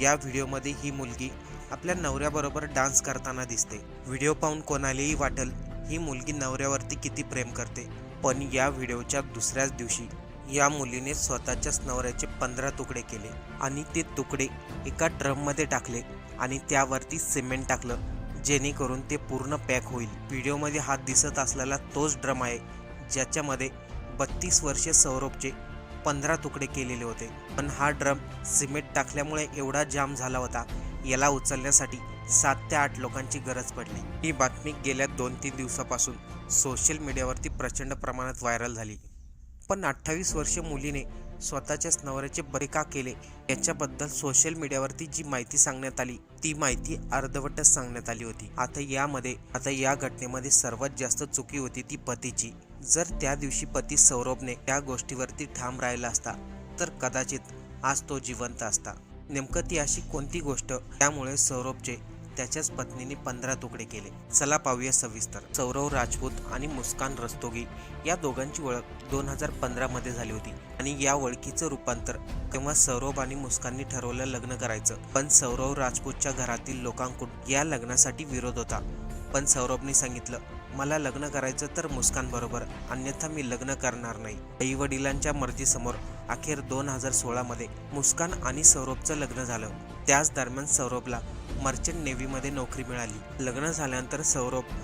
या व्हिडिओमध्ये ही मुलगी आपल्या नवऱ्याबरोबर डान्स करताना दिसते. व्हिडिओ पाहून कोणालाही वाटेल ही मुलगी नवऱ्यावरती किती प्रेम करते. पण या व्हिडिओच्या दुसऱ्याच दिवशी या मुलीने स्वतःच्याच नवऱ्याचे पंधरा तुकडे केले आणि ते तुकडे एका ड्रममध्ये टाकले आणि त्यावरती सिमेंट टाकलं जेणेकरून ते पूर्ण पॅक होईल. व्हिडिओमध्ये हात दिसत असलेला तोच ड्रम आहे ज्याच्यामध्ये बत्तीस वर्षे सौरभचे पंधरा तुकडे केलेले होते. पण हा ड्रम सिमेंट टाकल्यामुळे एवढा जाम झाला होता याला उचलण्यासाठी सात ते आठ लोकांची गरज पडली. ही बातमी गेल्या दोन तीन दिवसापासून सोशल मीडियावरती प्रचंड प्रमाणात व्हायरल झाली. पण अठ्ठावीस वर्षीय मुलीने स्वतःच्याच नवऱ्याचे बरे का केले याच्याबद्दल सोशल मीडियावरती जी माहिती सांगण्यात आली ती माहिती अर्धवटच सांगण्यात आली होती. आता यामध्ये आता या घटनेमध्ये सर्वात जास्त चुकी होती ती पतीची. जर त्या दिवशी पती सौरभने त्या गोष्टीवरती ठाम राहिला असता तर कदाचित आज तो जिवंत असता. नेमकं ती अशी कोणती गोष्ट? त्यामुळे सौरभचे त्याच्याच पत्नीने पंधरा तुकडे केले. चला पाहूया सविस्तर. सौरव राजपूत आणि मुस्कान रस्तोगी या दोघांची ओळख दोन हजार पंधरा मध्ये झाली होती. आणि या ओळखीचं रूपांतर तेव्हा सौरभ आणि मुस्काननी ठरवलं लग्न करायचं. पण सौरव राजपूतच्या घरातील लोकांकडून या लग्नासाठी विरोध होता. पण सौरभने सांगितलं मला लग्न करायचं तर मुस्कानबरोबर अन्यथा मी लग्न करणार नाही. आई वडिलांच्या मर्जीसमोर अखेर दोन हजार सोळामध्ये मुस्कान आणि सौरभचं लग्न झालं. त्याच दरम्यान सौरभला मर्चंट नेव्हीमध्ये नोकरी मिळाली. लग्न झाल्यानंतर सौरभ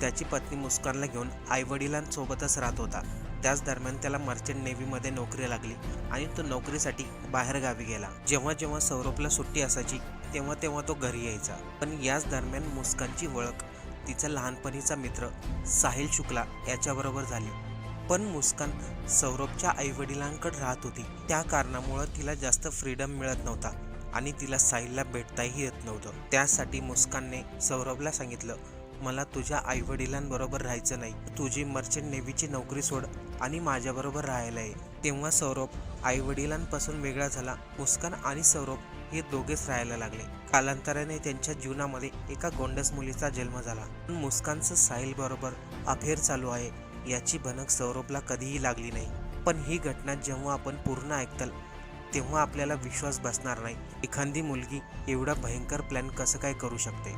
त्याची पत्नी मुस्कानला घेऊन आईवडिलांसोबतच राहत होता. त्याच दरम्यान त्याला मर्चंट नेव्हीमध्ये नोकरी लागली आणि तो नोकरीसाठी बाहेर गावी गेला. जेव्हा जेव्हा सौरभला सुट्टी असायची तेव्हा तेव्हा तो घरी यायचा. पण याच दरम्यान मुस्कानची ओळख तिचा लहानपणीचा मित्र साहिल शुक्ला याच्याबरोबर झाली. पण मुस्कान सौरभच्या आईवडिलांकडे राहत होती. त्या कारणामुळं तिला जास्त फ्रीडम मिळत नव्हता आणि तिला साहिलला भेटताही येत नव्हतं. त्यासाठी मुस्कानने सौरभला सांगितलं मला तुझ्या आईवडिलांबरोबर राहायचं नाही. तुझी मर्चंट नेव्हीची नोकरी सोड आणि माझ्याबरोबर राहायला ये. तेव्हा सौरभ आईवडिलांपासून वेगळा झाला. मुस्कान आणि सौरभ हे दोघेच राहायला लागले. कालांतराने त्यांच्या जीवनामध्ये एका गोंडस मुलीचा जन्म झाला. पण मुस्कानचं साहिल बरोबर अफेअर चालू आहे याची भनक सौरभला कधीही लागली नाही. पण ही घटना जेव्हा आपण पूर्ण ऐकताल तेव्हा आपल्याला विश्वास बसणार नाही. एखादी मुलगी एवढा भयंकर प्लॅन कसं काय करू शकते?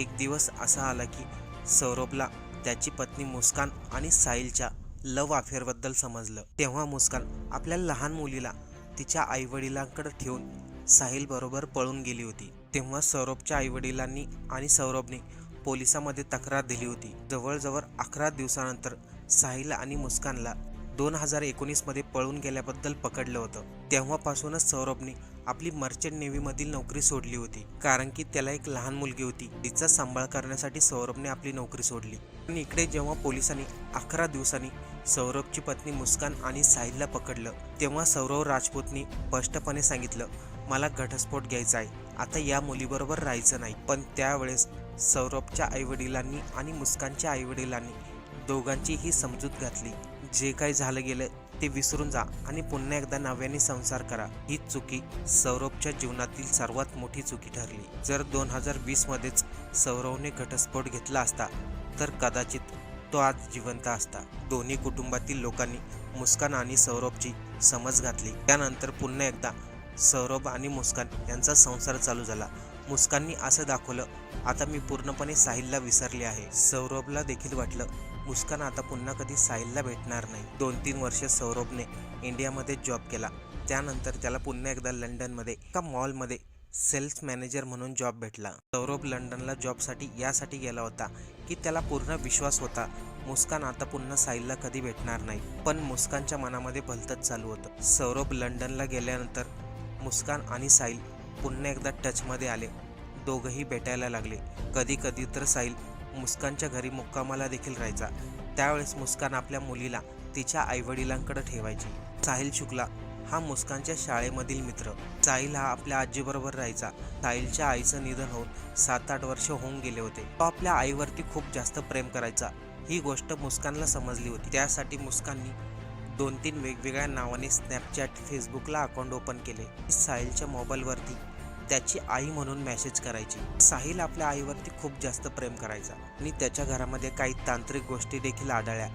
एक दिवस असा आला की सौरभला त्याची पत्नी मुस्कान आणि साहिलच्या लव अफेअरबद्दल समजलं. तेव्हा मुस्कान आपल्या लहान मुलीला तिच्या आईवडिलांकडे ठेवून साहिलबरोबर पळून गेली होती. तेव्हा सौरभच्या आईवडिलांनी आणि सौरभने पोलिसामध्ये तक्रार दिली होती. जवळजवळ अकरा दिवसानंतर साहिल आणि मुस्कानला दोन हजार एकोणीसमध्ये पळून गेल्याबद्दल पकडलं होतं. तेव्हापासूनच सौरभने आपली मर्चंट नेव्हीमधील नोकरी सोडली होती. कारण की त्याला एक लहान मुलगी होती. तिचा सांभाळ करण्यासाठी सौरभने आपली नोकरी सोडली. पण इकडे जेव्हा पोलिसांनी अकरा दिवसांनी सौरभची पत्नी मुस्कान आणि साहिलला पकडलं तेव्हा सौरभ राजपूतनी स्पष्टपणे सांगितलं मला घटस्फोट घ्यायचा आहे. आता या मुलीबरोबर राहायचं नाही. पण त्यावेळेस सौरभच्या आईवडिलांनी आणि मुस्कानच्या आईवडिलांनी दोघांचीही समजूत घातली. जे काही झालं गेलं ते विसरून जा आणि पुन्हा एकदा नव्याने संसार करा. ही चुकी सौरभच्या जीवनातील सर्वात मोठी चुकी ठरली. जर दोन हजार वीसमध्येच सौरवने घटस्फोट घेतला असता तर कदाचित तो आज जिवंत असता. दोन्ही कुटुंबातील लोकांनी मुस्कान आणि सौरभची समज घातली. त्यानंतर पुन्हा एकदा सौरभ आणि मुस्कान यांचा संसार चालू झाला. मुस्काननी असं दाखवलं आता मी पूर्णपणे साहिलला विसरले आहे. सौरभला देखील वाटलं मुस्कान आता पुन्हा कधी साहिलला भेटणार नाही. दोन तीन वर्ष सौरभने इंडियामध्ये जॉब केला. त्यानंतर त्याला पुन्हा एकदा लंडनमध्ये एका मॉलमध्ये सेल्स मॅनेजर म्हणून जॉब भेटला. सौरभ लंडनला जॉबसाठी यासाठी गेला होता की त्याला पूर्ण विश्वास होता मुस्कान आता पुन्हा साहिलला कधी भेटणार नाही. पण मुस्कानच्या मनामध्ये भलतच चालू होतं. सौरभ लंडनला गेल्यानंतर मुस्कान आणि साहिल पुन्हा एकदा टचमध्ये आले. दोघंही भेटायला लागले. कधी कधी तर साहिल मुस्कानच्या घरी मुक्कामाला देखील राहायचा. त्यावेळेस मुस्कान आपल्या मुलीला तिच्या आईवडिलांकडे ठेवायची. साहिल शुक्ला हा मुस्कानच्या शाळेमधील मित्र. साहिल हा आपल्या आजीबरोबर राहायचा. साहिलच्या आईचं निधन होऊन सात आठ वर्ष होऊन गेले होते. तो आपल्या आईवरती खूप जास्त प्रेम करायचा. ही गोष्ट मुस्कानला समजली होती. त्यासाठी मुस्काननी दोन तीन वेगवेगळ्या नावाने स्नॅपचॅट फेसबुकला अकाउंट ओपन केले. साहिलच्या मोबाईलवरती त्याची आई म्हणून मेसेज करायची. साहिल आपल्या आईवरती खूप जास्त प्रेम करायचा. आणि त्याच्या घरामध्ये काही तांत्रिक गोष्टी देखील आढळल्या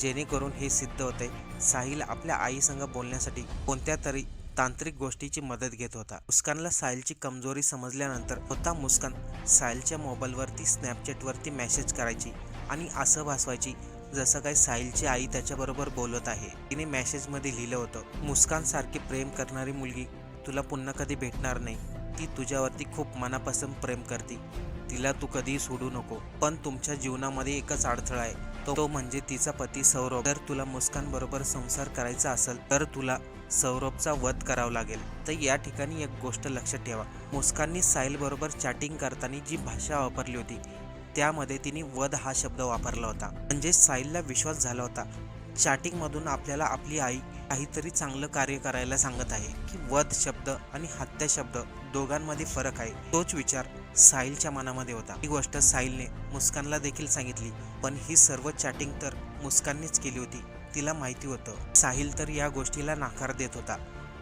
जेणेकरून हे सिद्ध होते साहिल आपल्या आईसंग बोलण्यासाठी कोणत्या तरी तांत्रिक गोष्टीची मदत घेत होता. मुस्कानला साहिलची कमजोरी समजल्यानंतर होता मुस्कान साहिलच्या मोबाईलवरती स्नॅपचॅटवरती मेसेज करायची आणि असं भासवायची जसं काय साहिलची आई त्याच्याबरोबर बोलत आहे. तिने मेसेजमध्ये लिहिलं होतं मुस्कानसारखी प्रेम करणारी मुलगी तुला पुन्हा कधी भेटणार नाही. ती तुझ्यावरती खूप मनापासून प्रेम करते. तिला तू कधीही सोडू नको. पण तुमच्या जीवनामध्ये एकच अडथळा आहे. तो तो म्हणजे तिचा पती सौरभ. जर तुला मुस्कान बरोबर संसार करायचा असेल तर तुला सौरभचा वध करावा लागेल. तर या ठिकाणी एक गोष्ट लक्षात ठेवा. मुस्काननी साहिल बरोबर चॅटिंग करताना जी भाषा वापरली होती त्यामध्ये तिने वध हा शब्द वापरला होता. म्हणजे साहिलला विश्वास झाला होता. चॅटिंगमधून आपल्याला आपली आई काहीतरी चांगलं कार्य करायला सांगत आहे की वध शब्द आणि हत्या शब्द दोघांमध्ये फरक आहे. तोच विचार साहिलच्या मनामध्ये होता. ही गोष्ट साहिलने मुस्कानला देखील सांगितली. पण ही सर्व चॅटिंग तर मुस्काननेच केली होती. तिला माहिती होतं. साहिल तर या गोष्टीला नाकार देत होता.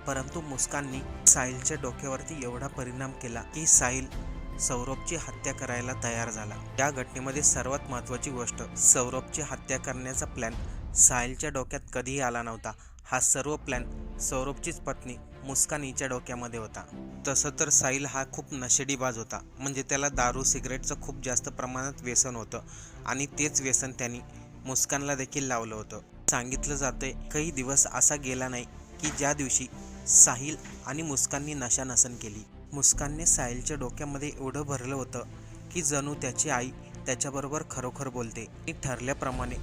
परंतु मुस्काननी साहिलच्या डोक्यावरती एवढा परिणाम केला की साहिल सौरभची हत्या करायला तयार झाला. या घटनेमध्ये सर्वात महत्त्वाची गोष्ट सौरभची हत्या करण्याचा प्लॅन साहिलच्या डोक्यात कधीही आला नव्हता. हा सर्व प्लॅन सौरभचीच पत्नी मुस्कान हिच्या डोक्यामध्ये होता. तसं तर साहिल हा खूप नशेडीबाज होता. म्हणजे त्याला दारू सिगरेटचं खूप जास्त प्रमाणात व्यसन होतं आणि तेच व्यसन त्यांनी मुस्कानला देखील लावलं होतं. सांगितलं जातंय काही दिवस असा गेला नाही की ज्या दिवशी साहिल आणि मुस्काननी नशा नसन केली. मुस्कानने साहिलच्या डोक्यामध्ये एवढं भरलं होतं की जणू त्याची आई त्याच्याबरोबर खरोखर बोलते. आणि ठरल्याप्रमाणे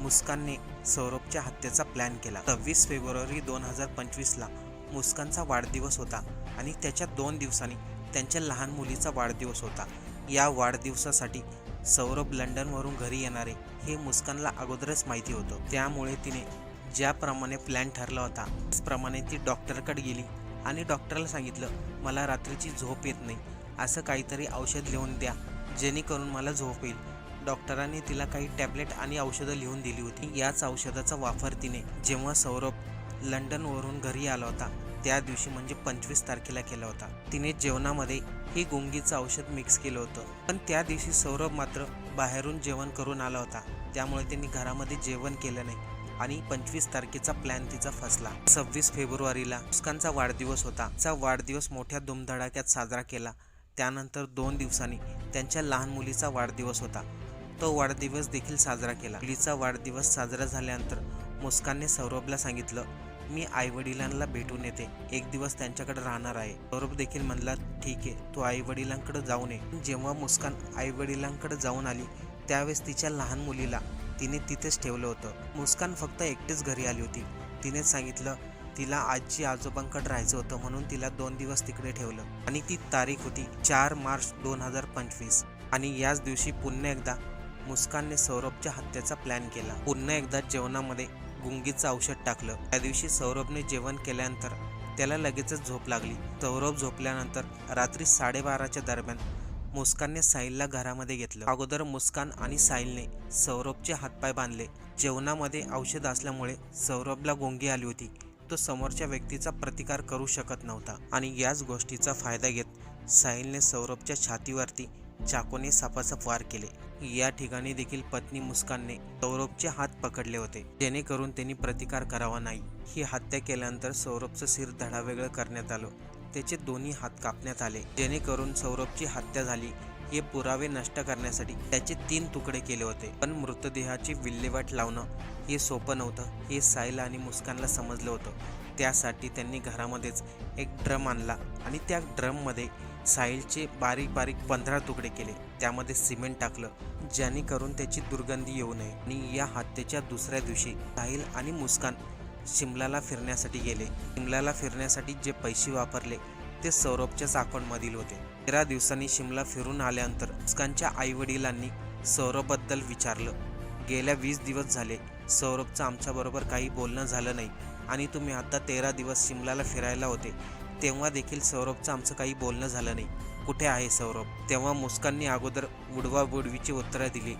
मुस्कानने सौरभच्या हत्येचा प्लॅन केला. सव्वीस फेब्रुवारी दोन हजार पंचवीसला मुस्कानचा वाढदिवस होता आणि त्याच्या दोन दिवसांनी त्यांच्या लहान मुलीचा वाढदिवस होता. या वाढदिवसासाठी सौरभ लंडनवरून घरी येणारे हे मुस्कानला अगोदरच माहिती होतं. त्यामुळे तिने ज्याप्रमाणे प्लॅन ठरला होता त्याचप्रमाणे ती डॉक्टरकडे गेली. आणि डॉक्टरला सांगितलं मला रात्रीची झोप येत नाही. असं काहीतरी औषध लिहून द्या जेणेकरून मला झोप येईल. डॉक्टरांनी तिला काही टॅबलेट आणि औषधं लिहून दिली होती. याच औषधाचा वापर तिने जेव्हा सौरभ लंडनवरून घरी आला होता त्या दिवशी म्हणजे पंचवीस तारखेला केला होता. तिने जेवणामध्ये ही गुंगीचं औषध मिक्स केलं होतं. पण त्या दिवशी सौरभ मात्र बाहेरून जेवण करून आला होता. त्यामुळे त्यांनी घरामध्ये जेवण केलं नाही. आणि पंचवीस तारखेचा प्लॅन तिचा फसला. सव्वीस फेब्रुवारीला मुस्कानचा वाढदिवस होता. चा वाढदिवस मोठ्या धुमधडाक्यात साजरा केला. त्यानंतर दोन दिवसांनी त्यांच्या लहान मुलीचा वाढदिवस होता. तो वाढदिवस देखील साजरा केला. मुलीचा वाढदिवस साजरा झाल्यानंतर मुस्कानने सौरभला सांगितलं मी आईवडिलांना भेटून येते. एक दिवस त्यांच्याकडे राहणार आहे. सौरभ देखील म्हणला ठीक आहे. तू आईवडिलांकडे जाऊन ये जेव्हा मुस्कान आईवडिलांकडे जाऊन आली त्यावेळेस तिच्या लहान मुलीला तिने तिथेच ठेवलं होतं. मुस्कान फक्त एकटीच घरी आली होती. तिने सांगितलं तिला आजी आजोबांकडे राहायचं होतं म्हणून तिला दोन दिवस तिकडे ठेवलं. आणि ती तारीख होती चार मार्च दोन हजार पंचवीस. आणि याच दिवशी पुन्हा एकदा मुस्कानने सौरभच्या हत्येचा प्लॅन केला. पुन्हा एकदा जेवणामध्ये गुंगीचं औषध टाकलं. त्या दिवशी सौरभने जेवण केल्यानंतर त्याला लगेचच झोप लागली. सौरभ झोपल्यानंतर रात्री साडेबाराच्या दरम्यान मुस्कानने साहिलला घरामध्ये घेतलं. अगोदर मुस्कान आणि साहिलने सौरभचे हातपाय बांधले. जेवणामध्ये औषध असल्यामुळे सौरभला गोंगी आली होती. तो समोरच्या व्यक्तीचा प्रतिकार करू शकत नव्हता आणि याच गोष्टीचा फायदा घेत साहिलने सौरभच्या छातीवरती चाकूने सापासाप वार केले. या ठिकाणी देखील पत्नी मुस्कानने सौरभचे हात पकडले होते. जेणेकरून त्यांनी प्रतिकार करावा नाही. ही हत्या केल्यानंतर सौरभचं सिर धडावेगळं करण्यात आलं. त्याचे दोन्ही हात कापण्यात आले. जेणेकरून सौरभची हत्या झाली. हे पुरावे नष्ट करण्यासाठी त्याचे तीन तुकडे केले होते. पण मृतदेहाची विल्हेवाट लावणं हे सोपं नव्हतं. हे सायला आणि मुस्कानला समजलं होतं. त्यासाठी त्यांनी घरामध्येच एक ड्रम आणला आणि त्या ड्रममध्ये साहिलचे बारीक बारीक पंधरा तुकडे केले. त्यामध्ये सिमेंट टाकलं जेणेकरून त्याची दुर्गंधी येऊ नये. आणि या हत्येच्या दुसऱ्या दिवशी साहिल आणि मुस्कान शिमलाला फिरण्यासाठी गेले. शिमलाला फिरण्यासाठी जे पैसे वापरले ते सौरभच्याच अकाउंटमधील होते. तेरा दिवसांनी शिमला फिरून आल्यानंतर मुस्कानच्या आईवडिलांनी सौरभबद्दल विचारलं. गेल्या वीस दिवस झाले सौरभचं आमच्याबरोबर काही बोलणं झालं नाही आणि तुम्ही आता तेरा दिवस शिमलाला फिरायला होते तेव्हा देखील सौरभचं आमचं काही बोलणं झालं नाही. कुठे आहे सौरभ? तेव्हा मुस्काननी अगोदर बुडवा बुडवीची उत्तरं दिली.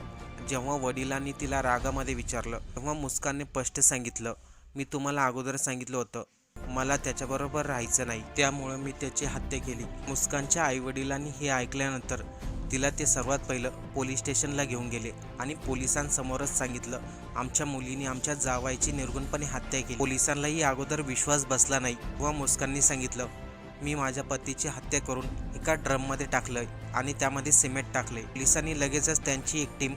जेव्हा वडिलांनी तिला रागामध्ये विचारलं तेव्हा मुस्कानने स्पष्ट सांगितलं मी तुम्हाला अगोदर सांगितलं होतं. मला त्याच्याबरोबर राहायचं नाही. त्यामुळं मी त्याची हत्या केली. मुस्कानच्या आईवडिलांनी हे ऐकल्यानंतर तिला ते सर्वात पहिलं पोलीस स्टेशनला घेऊन गेले आणि पोलिसांसमोरच सांगितलं आमच्या मुलीने आमच्या जावायची निर्गुणपणे हत्या केली. पोलिसांनाही अगोदर विश्वास बसला नाही व मुस्कांनी सांगितलं मी माझ्या पतीची हत्या करून एका ड्रममध्ये टाकलं आणि त्यामध्ये सिमेंट टाकले पोलिसांनी लगेचच त्यांची एक टीम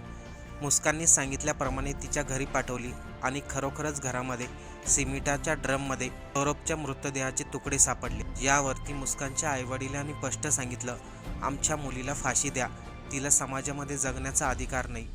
मुस्कांनी सांगितल्याप्रमाणे तिच्या घरी पाठवली. आणि खरोखरच घरामध्ये सिमिटाच्या ड्रममध्ये सौरभच्या मृतदेहाचे तुकडे सापडले. यावरती मुस्कानच्या आईवडिलांनी स्पष्ट सांगितलं आमच्या मुलीला फाशी द्या. तिला समाजामध्ये जगण्याचा अधिकार नाही.